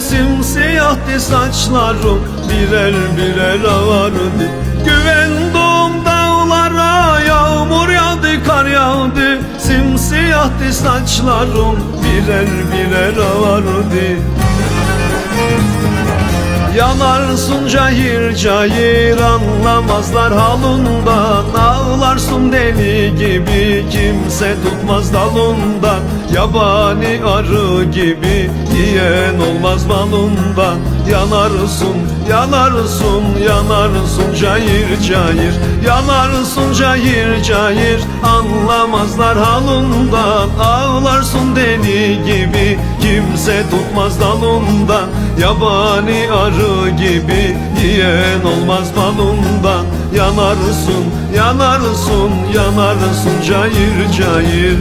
Simsiyahtı saçlarım birer birer ağardı Güvendim dağlara yağmur yağdı kar yağdı. Simsiyahtı saçlarım birer birer ağardı Yanarsın cahil cahil anlamazlar halından Ağlarsın deli gibi kimse tutmaz dalından Yabani arı gibi yiyen olmaz balından Yanarsın yanarsın yanarsın cahil cahil Yanarsın cahil cahil anlamazlar halından. Ağlarsın deli gibi kimse tutmaz dalından Yabani arı gibi yiyen olmaz balından Yanarsın, yanarsın, yanarsın cayır cayır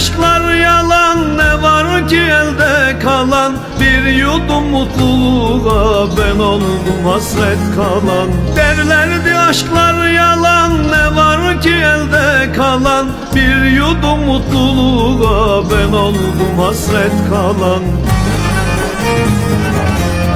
aşklar yalan ne var ki elde kalan? Bir yudum mutluluğa ben oldum hasret kalan. Derlerdi aşklar yalan ne var ki elde kalan? Bir yudum mutluluğa ben oldum hasret kalan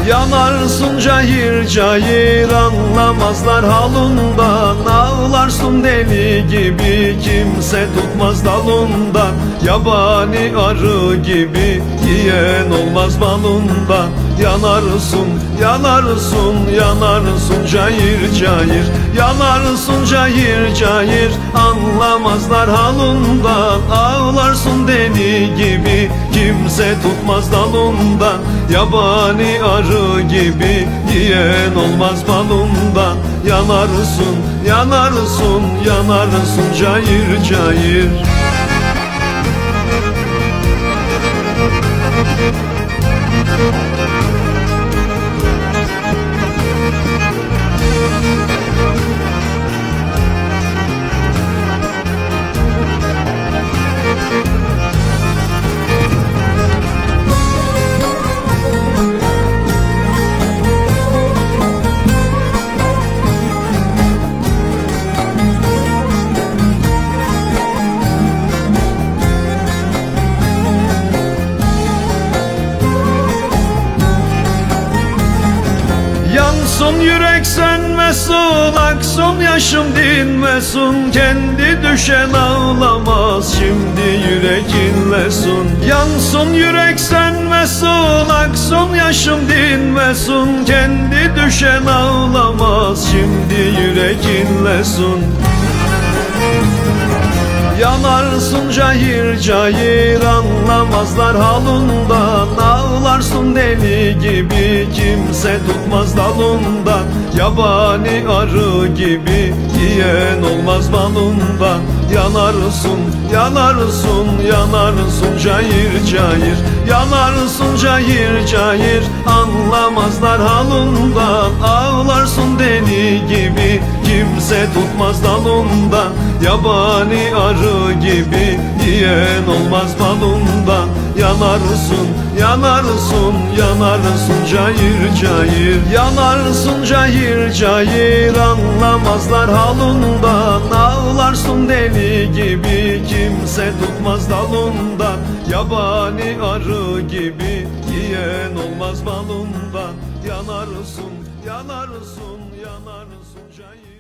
Yanarsın cahil cahil anlamazlar halından Ağlarsın deli gibi kimse tutmaz dalından. Yabani arı gibi yiyen olmaz balından Yanarsın, yanarsın, yanarsın cahil cahil Yanarsın cahil cahil anlamazlar halından Ağlarsın deli gibi kimse tutmaz dalından. Yabani arı gibi yiyen olmaz balından Yanarsın, yanarsın, yanarsın cayır cayır Yansın yürek sönmesin Aksın yaşım dinmesin Kendi düşen ağlamaz Şimdi yürek inlesin Yansın yürek sönmesin Aksın yaşım dinmesin Kendi düşen ağlamaz Şimdi yürek inlesin Yanarsın cahil cahil anlamazlar halından Ağlarsın deli gibi kimse tutmaz dalından. Yabani arı gibi yiyen olmaz balından Yanarsın, yanarsın, yanarsın cahil cahil Yanarsın cahil cahil anlamazlar halından Ağlarsın deli gibi kimse tutmaz dalından Yabani arı gibi yiyen olmaz balından Yanarsın, yanarsın, yanarsın cayır cayır. Yanarsın cayır cayır anlamazlar halından Ağlarsın deli gibi kimse tutmaz dalından Yabani arı gibi yiyen olmaz balından Yanarsın, yanarsın, yanarsın cayır